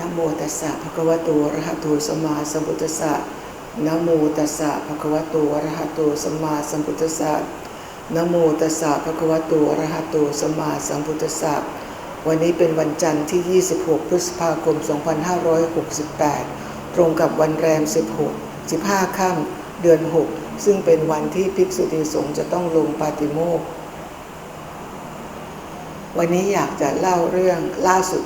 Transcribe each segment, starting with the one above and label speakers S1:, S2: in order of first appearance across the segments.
S1: นะโมตัสสะภะคะวะโตอะระหะโตสัมมาสัมพุทธัสสะนะโมตัสสะภะคะวะโตอะระหะโตสัมมาสัมพุทธัสสะนะโมตัสสะภะคะวะโตอะระหะโตสัมมาสัมพุทธัสสะวันนี้เป็นวันจันทร์ที่ 26 พฤษภาคม 2568 ตรงกับวันแรม 16 15 ค่ำเดือน 6 ซึ่งเป็นวันที่ภิกษุณีสงฆ์จะต้องลงปาติโมกข์วันนี้อยากจะเล่าเรื่องล่าสุด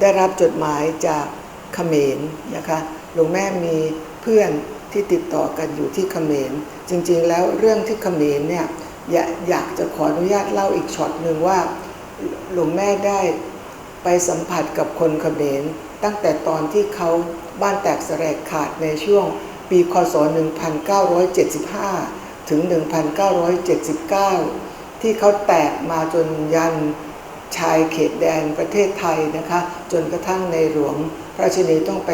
S1: ได้รับจดหมายจากเขมรนะคะหลวงแม่มีเพื่อนที่ติดต่อกันอยู่ที่เขมร จริงๆ แล้วเรื่องที่เขมรเนี่ยอยาอยากจะขออนุญาตเล่าอีกช็อตหนึ่งว่าหลวงแม่ได้ไปสัมผัสกับคนเขมร ตั้งแต่ตอนที่เขาบ้านแตกสลายขาดในช่วงปีคศ 1975 ถึง 1979 ที่เขาแตกมาจนยัน ชายเขตแดนประเทศไทยนะคะ จนกระทั่งในหลวงพระราชนีต้องไป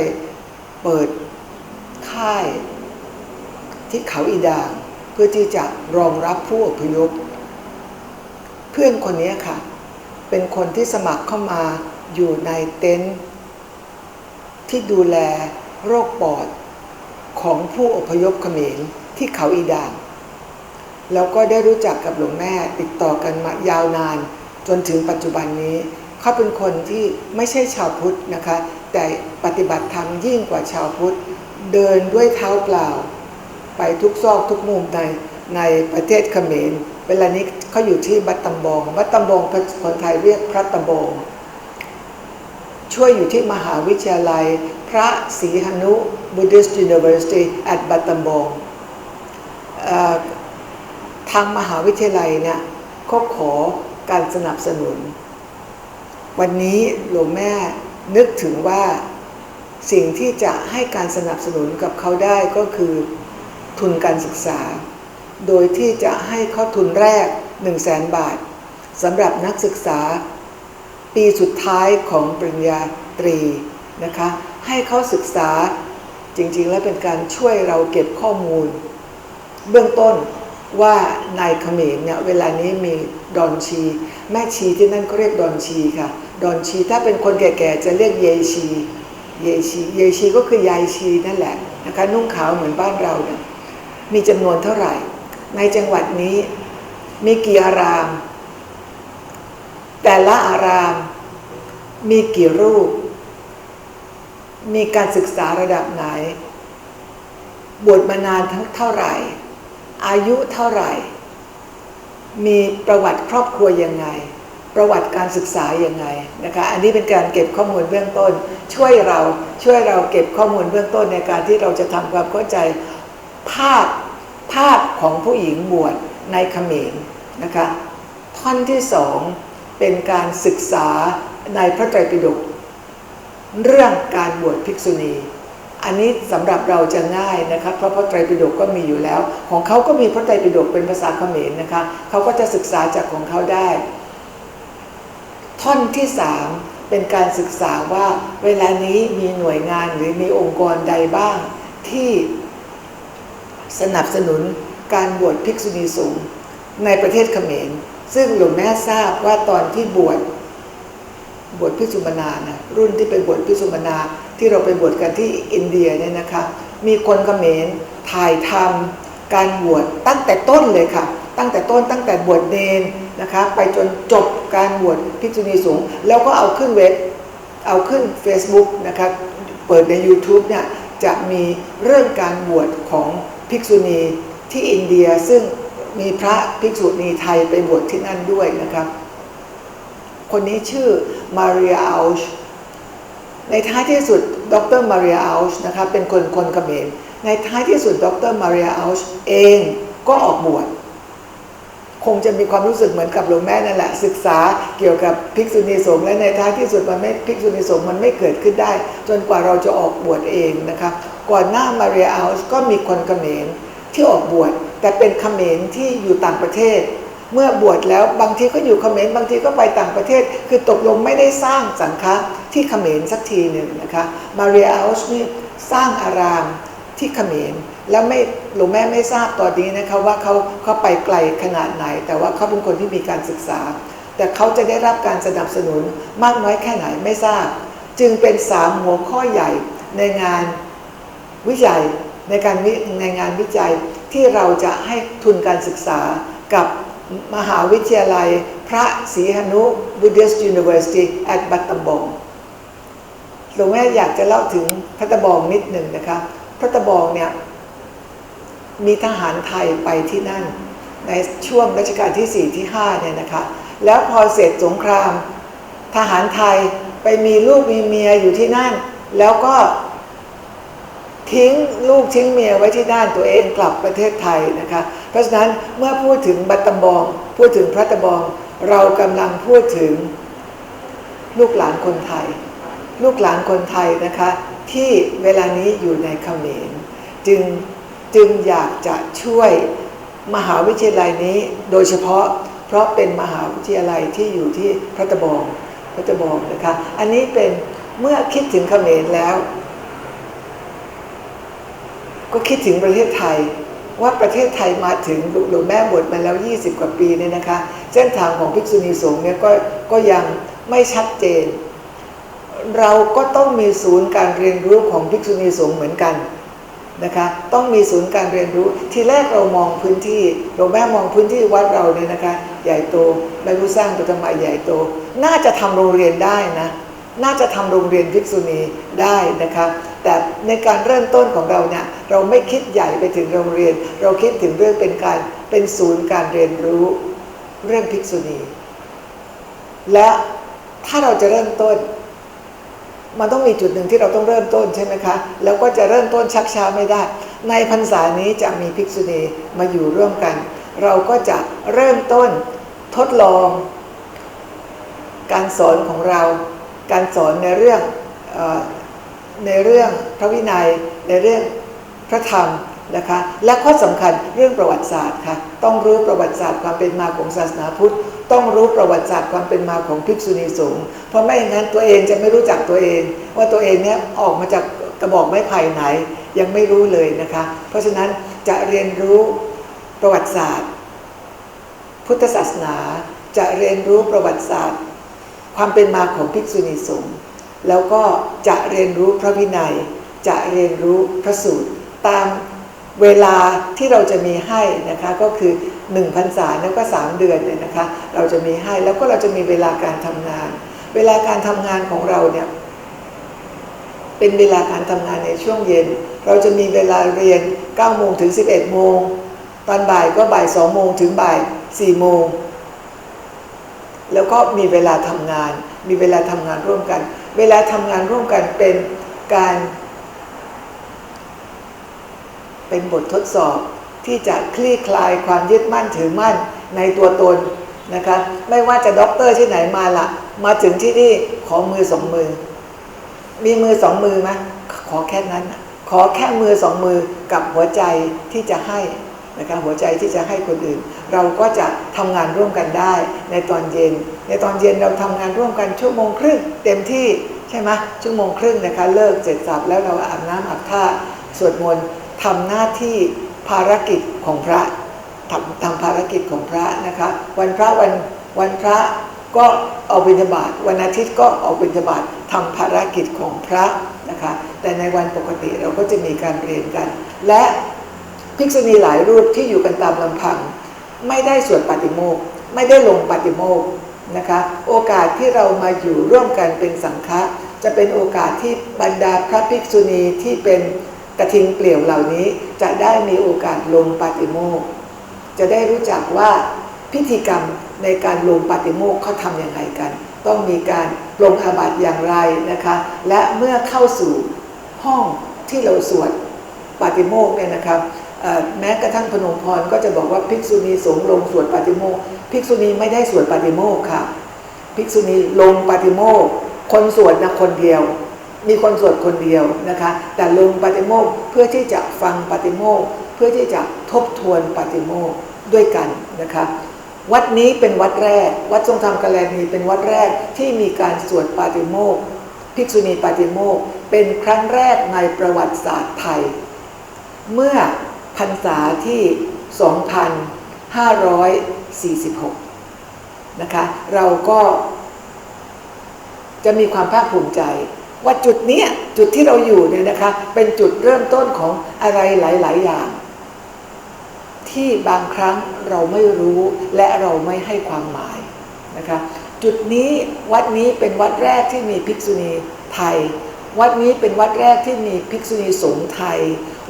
S1: เปิดค่ายที่เขาอีดางเพื่อที่จะรองรับผู้อพยพ เพื่อนคนนี้ค่ะ เป็นคนที่สมัครเข้ามาอยู่ในเต็นท์ที่ดูแลโรคปอดของผู้อพยพเขมรที่เขาอีดางแล้วก็ได้รู้จักกับหลวงแม่ติดต่อกันมายาวนาน จนถึงปัจจุบันนี้เขาเป็นคนที่ไม่ใช่ชาวพุทธนะคะ แต่ปฏิบัติธรรมยิ่งกว่าชาวพุทธ เดินด้วยเท้าเปล่า ไปทุกซอกทุกมุมในในประเทศเขมร เวลานี้เขาอยู่ที่บัตตำบอง บัตตำบองคนไทยเรียกพระตำบอง ช่วยอยู่ที่มหาวิทยาลัย พระศรีหนุ Buddhist University at บัตตำบองทางมหาวิทยาลัยเนี่ยก็ขอ การสนับสนุน วันนี้หลวงแม่นึกถึงว่าสิ่งที่จะให้การสนับสนุนกับเขาได้ก็คือทุนการศึกษา โดยที่จะให้เขาทุนแรก 1 0 0 0 0แสนบาทสำหรับนักศึกษา ปีสุดท้ายของปริญญาตรีนะคะ ให้เขาศึกษาจริงๆ แล้วเป็นการช่วยเราเก็บข้อมูล เบื้องต้น ว่าในเขมรเนี่ยเวลานี้มีดอนชี แม่ชีที่นั่นเขาเรียกดอนชีค่ะ ดอนชีถ้าเป็นคนแก่ๆจะเรียกเยชีเยชีเยชีก็คือยายชีนั่นแหละนะคะนุ่งขาวเหมือนบ้านเราเนี่ยมีจำนวนเท่าไหร่ ในจังหวัดนี้มีกี่อาราม แต่ละอารามมีกี่รูป มีการศึกษาระดับไหน บวชมานานทั้งเท่าไหร่ อายุเท่าไหร่ มีประวัติครอบครัวยังไง ประวัติการศึกษายังไงนะคะ อันนี้เป็นการเก็บข้อมูลเบื้องต้น ช่วยเราช่วยเราเก็บข้อมูลเบื้องต้นในการที่เราจะทำความเข้าใจภาพภาพของผู้หญิงบวชในเขมรนะคะ ท่อนที่สองเป็นการศึกษาในพระไตรปิฎกเรื่องการบวชภิกษุณี อันนี้สำหรับเราจะง่ายนะคะเพราะพระไตรปิฎกก็มีอยู่แล้ว ของเขาก็มีพระไตรปิฎกเป็นภาษาเขมรนะคะเขาก็จะศึกษาจากของเขาได้ ท่อนที่สามเป็นการศึกษาว่าเวลานี้มีหน่วยงานหรือมีองค์กรใดบ้าง ที่สนับสนุนการบวชภิกษุณีสงฆ์ในประเทศเขมร ซึ่งหลวงแม่ทราบว่าตอนที่บวช บวชภิกษุมนานะรุ่นที่ไปบวชภิกษุมนาที่เราไปบวชกันที่อินเดียเนี่ยนะคะ มีคนเขมรถ่ายทำการบวชตั้งแต่ต้นเลยค่ะ ตั้งแต่ต้นตั้งแต่บวชเนนนะคะ ไปจนจบการบวชภิกษุณีสงฆ์แล้วก็เอาขึ้นเว็บเอาขึ้น Facebook นะคะเปิดใน YouTube เนี่ยจะมีเรื่องการบวชของภิกษุณีที่อินเดียซึ่งมีพระภิกษุณีไทยไปบวชที่นั่นด้วยนะครับ คนนี้ชื่อ มาเรียอัลช์ในท้ายที่สุดดรมาเรียอัลช์นะคะเป็นคนคนเขมรในท้ายที่สุดดรมาเรียอัลช์เองก็ออกบวชคงจะมีความรู้สึกเหมือนกับหลวงแม่นั่นแหละ ศึกษาเกี่ยวกับภิกษุณีสงฆ์และในท้ายที่สุดมันไม่ภิกษุณีสงฆ์มันไม่เกิดขึ้นได้ จนกว่าเราจะออกบวชเองนะคะก่อนหน้ามาเรียอัลช์ก็มีคนเขมรที่ออกบวชแต่เป็นเขมรที่อยู่ต่างประเทศ เมื่อบวชแล้วบางทีก็อยู่เขมรบางทีก็ไปต่างประเทศ คือตกลงไม่ได้สร้างสังฆะที่เขมรสักทีหนึ่งนะคะมาเรียอัลช์นี่สร้างอารามที่เขมรแล้วไม่หลวงแม่ไม่ทราบตอนนี้นะคะว่าเขาเขาไปไกลขนาดไหน แต่ว่าเขาเป็นคนที่มีการศึกษา แต่เขาจะได้รับการสนับสนุนมากน้อยแค่ไหนไม่ทราบ จึงเป็นสามหัวข้อใหญ่ในงานวิจัยในการวิในงานวิจัยที่เราจะให้ทุนการศึกษากับ มหาวิทยาลัย พระศรีหนุ Buddhist University at บัตตบองหลวงแม่อยากจะเล่าถึงพัตบองนิดหนึ่งนะคะพัตตบองเนี่ยมีทหารไทยไปที่นั่น ในช่วงรัชกาลที่4ที่5เนี่ยนะคะ แล้วพอเสร็จสงคราม ทหารไทยไปมีลูกมีเมียอยู่ที่นั่น แล้วก็ ทิ้งลูกทิ้งเมียไว้ที่ด้านตัวเองกลับประเทศไทยนะคะ เพราะฉะนั้นเมื่อพูดถึงบัตตบอง พูดถึงพระตบอง เรากำลังพูดถึงลูกหลานคนไทย ลูกหลานคนไทยนะคะ ที่เวลานี้อยู่ในเขมรจึงจึงอยากจะช่วยมหาวิทยาลัยนี้โดยเฉพาะเพราะเป็นมหาวิทยาลัยที่อยู่ที่พระตะบองพระตะบองนะคะ อันนี้เป็นเมื่อคิดถึงเขมรแล้ว ก็คิดถึงประเทศไทย ว่าประเทศไทยมาถึงหลวงแม่บวชมาแล้ว 20 กว่าปีเนี่ยนะคะ เส้นทางของภิกษุณีสงฆ์เนี่ยก็ก็ยังไม่ชัดเจน เราก็ต้องมีศูนย์การเรียนรู้ของภิกษุณีสงฆ์เหมือนกันนะคะต้องมีศูนย์การเรียนรู้ทีแรกเรามองพื้นที่หลวงแม่มองพื้นที่วัดเราเนี่ยนะคะ ใหญ่โตไม่รู้สร้างตัวทำไมใหญ่โต น่าจะทำโรงเรียนได้นะน่าจะทำโรงเรียนภิกษุณีได้นะคะ แต่ในการเริ่มต้นของเราเนี่ยเราไม่คิดใหญ่ไปถึงโรงเรียน เราคิดถึงเรื่องเป็นการเป็นศูนย์การเรียนรู้เรื่องภิกษุณี และถ้าเราจะเริ่มต้น มันต้องมีจุดหนึ่งที่เราต้องเริ่มต้นใช่ไหมคะ แล้วก็จะเริ่มต้นชักช้าไม่ได้ ในพรรษานี้จะมีภิกษุณีมาอยู่ร่วมกัน เราก็จะเริ่มต้นทดลอง การสอนของเรา การสอนในเรื่องอ ในเรื่องพระวินัย ในเรื่องพระธรรมนะคะ และข้อสำคัญเรื่องประวัติศาสตร์ค่ะ ต้องรู้ประวัติศาสตร์ความเป็นมาของศาสนาพุทธ ต้องรู้ประวัติศาสตร์ความเป็นมาของภิกษุณีสงฆ์ เพราะไม่อย่างนั้นตัวเองจะไม่รู้จักตัวเอง ว่าตัวเองเนี่ยออกมาจากกระบอกไม้ไผ่ไหน ยังไม่รู้เลยนะคะ เพราะฉะนั้นจะเรียนรู้ประวัติศาสตร์ พุทธศาสนา จะเรียนรู้ประวัติศาสตร์ ความเป็นมาของภิกษุณีสงฆ์ แล้วก็จะเรียนรู้พระวินัย จะเรียนรู้พระสูตร ตามเวลาที่เราจะมีให้นะคะก็คือ1พรรษาแล้วก็ 3 เดือนเนี่ยนะคะ เราจะมีให้แล้วก็เราจะมีเวลาการทำงาน เวลาการทำงานของเราเนี่ยเป็นเวลาการทำงานในช่วงเย็น เราจะมีเวลาเรียน9โมงถึง 11โมงตอนบ่ายก็บ่าย2โมงถึงบ่าย4โมงแล้วก็มีเวลาทำงาน มีเวลาทำงานร่วมกัน เวลาทำงานร่วมกันเป็นการ เป็นบททดสอบที่จะคลี่คลายความยึดมั่นถือมั่นในตัวตนนะคะไม่ว่าจะด็อกเตอร์ที่ไหนมาละมาถึงที่นี่ขอมือสองมือ มีมือสองมือไหมขอแค่นั้น ขอแค่มือสองมือกับหัวใจที่จะให้ นะคะหัวใจที่จะให้คนอื่น เราก็จะทำงานร่วมกันได้ในตอนเย็น ในตอนเย็นเราทำงานร่วมกันชั่วโมงครึ่งเต็มที่ใช่ไหมชั่วโมงครึ่งนะคะเลิกเสร็จสับแล้วเราอาบน้ำอาบท่าสวดมนต์ทำหน้าที่ภารกิจของพระทำทำภารกิจของพระนะคะวันพระวันวันพระก็เอาบิณฑบาตวันอาทิตย์ก็เอาบิณฑบาตทำภารกิจของพระนะคะแต่ในวันปกติเราก็จะมีการเรียนกัน และ ภิกษุณีหลายรูปที่อยู่กันตามลำพัง ไม่ได้สวดปาฏิโมกข์ไม่ได้ลงปาฏิโมกข์นะคะ โอกาสที่เรามาอยู่ร่วมกันเป็นสังฆะจะเป็นโอกาสที่บรรดาพระภิกษุณีที่เป็นกระทิงเปลี่ยวเหล่านี้จะได้มีโอกาสลงปาฏิโมกข์จะได้รู้จักว่าพิธีกรรมในการลงปาฏิโมกข์เขาทำอย่างไรกัน ต้องมีการลงอาบัติอย่างไรนะคะ และเมื่อเข้าสู่ห้องที่เราสวดปาฏิโมกข์เนี่ยนะครับ แม้กระทั่งพนมพรก็จะบอกว่าภิกษุณีสงลงสวดปาฏิโมกภิกษุณีไม่ได้สวดปาฏิโมกค่ะ ภิกษุณีลงปาฏิโมกคนสวดนะคนเดียว มีคนสวดคนเดียวนะคะ แต่ลงปาฏิโมกเพื่อที่จะฟังปาฏิโมกเพื่อที่จะทบทวนปาฏิโมกด้วยกันนะคะวัดนี้เป็นวัดแรก วัดทรงธรรมกาแลนีเป็นวัดแรกที่มีการสวดปาฏิโมกภิกษุณีปาฏิโมกเป็นครั้งแรกในประวัติศาสตร์ไทย เมื่อ พรรษาที่ 2546 นะคะ เราก็จะมีความภาคภูมิใจ ว่าจุดนี้จุดที่เราอยู่เนี่ยนะคะ เป็นจุดเริ่มต้นของอะไรหลาย ๆ อย่าง ที่บางครั้งเราไม่รู้และเราไม่ให้ความหมายนะคะ จุดนี้วัดนี้เป็นวัดแรกที่มีภิกษุณีไทย วัดนี้เป็นวัดแรกที่มีภิกษุณีสงฆ์ไทย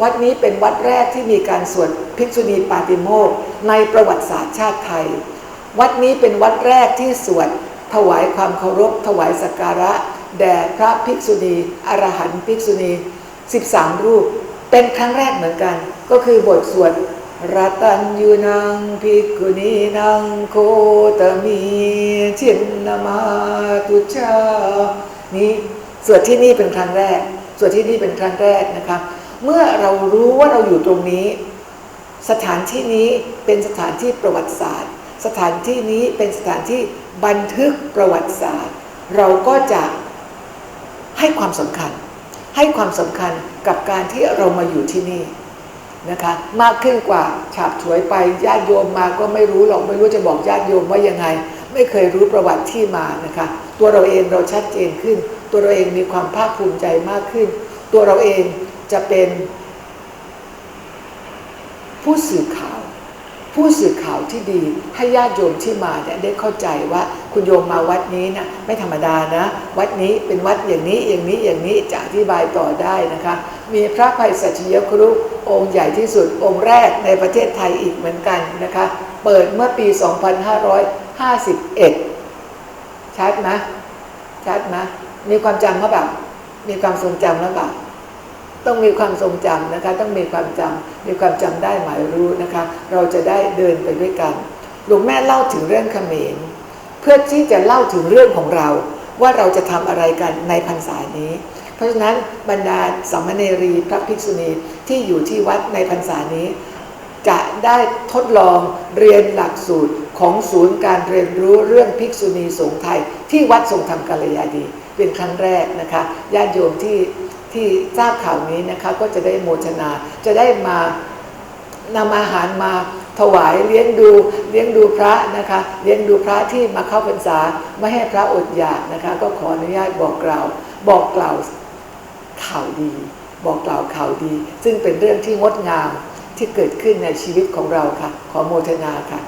S1: วัดนี้เป็นวัดแรกที่มีการสวดภิกษุณีปาติโมกในประวัติศาสตร์ชาติไทย วัดนี้เป็นวัดแรกที่สวดถวายความเคารพ ถวายสักการะ แด่พระภิกษุณีอรหันต์ภิกษุณี 13 รูป เป็นครั้งแรกเหมือนกัน ก็คือบทสวดรัตัญยูนังภิกขุนีนังโคตมีชินนามาตุชานี้สวดที่นี่เป็นครั้งแรกสวดที่นี่เป็นครั้งแรกนะคะ เมื่อเรารู้ว่าเราอยู่ตรงนี้ สถานที่นี้เป็นสถานที่ประวัติศาสตร์ สถานที่นี้เป็นสถานที่บันทึกประวัติศาสตร์ เราก็จะให้ความสำคัญ ให้ความสำคัญกับการที่เรามาอยู่ที่นี่นะคะมากขึ้นกว่าฉาบฉวยไปญาติโยมมาก็ไม่รู้หรอกไม่รู้จะบอกญาติโยมว่ายังไง ไม่เคยรู้ประวัติที่มานะคะ ตัวเราเองเราชัดเจนขึ้น ตัวเราเองมีความภาคภูมิใจมากขึ้น ตัวเราเอง จะเป็นผู้สื่อข่าว ผู้สื่อข่าวที่ดีให้ญาติโยมที่มาเนี่ยได้เข้าใจว่าคุณโยมมาวัดนี้นะไม่ธรรมดานะ วัดนี้เป็นวัดอย่างนี้อย่างนี้อย่างนี้จะอธิบายต่อได้นะคะ มีพระภัยสัชยครุองค์ใหญ่ที่สุดองค์แรกในประเทศไทยอีกเหมือนกันนะคะ เปิดเมื่อปี 2551 ชัดไหมชัดไหมมีความจำเขาแบบมีความทรงจำแล้วแบบ ต้องมีความทรงจำนะคะ ต้องมีความจำมีความจำได้หมายรู้นะคะ เราจะได้เดินไปด้วยกัน หลวงแม่เล่าถึงเรื่องเขมรเพื่อที่จะเล่าถึงเรื่องของเรา ว่าเราจะทำอะไรกันในพรรษานี้ เพราะฉะนั้นบรรดาสามเณรีพระภิกษุณีที่อยู่ที่วัดในพรรษานี้ จะได้ทดลองเรียนหลักสูตรของศูนย์การเรียนรู้เรื่องภิกษุณีสงฆ์ไทย ที่วัดทรงธรรมกาลยาดี เป็นครั้งแรกนะคะญาติโยมที่ ที่ทราบข่าวนี้นะคะก็จะได้โมทนา จะได้มานำอาหารมาถวายเลี้ยงดูเลี้ยงดูพระนะคะเลี้ยงดูพระที่มาเข้าพรรษาไม่ให้พระอดอยากนะคะ ก็ขออนุญาตบอกกล่าว บอกกล่าวข่าวดี บอกกล่าวข่าวดี ซึ่งเป็นเรื่องที่งดงามที่เกิดขึ้นในชีวิตของเราค่ะ ขอโมทนาค่ะ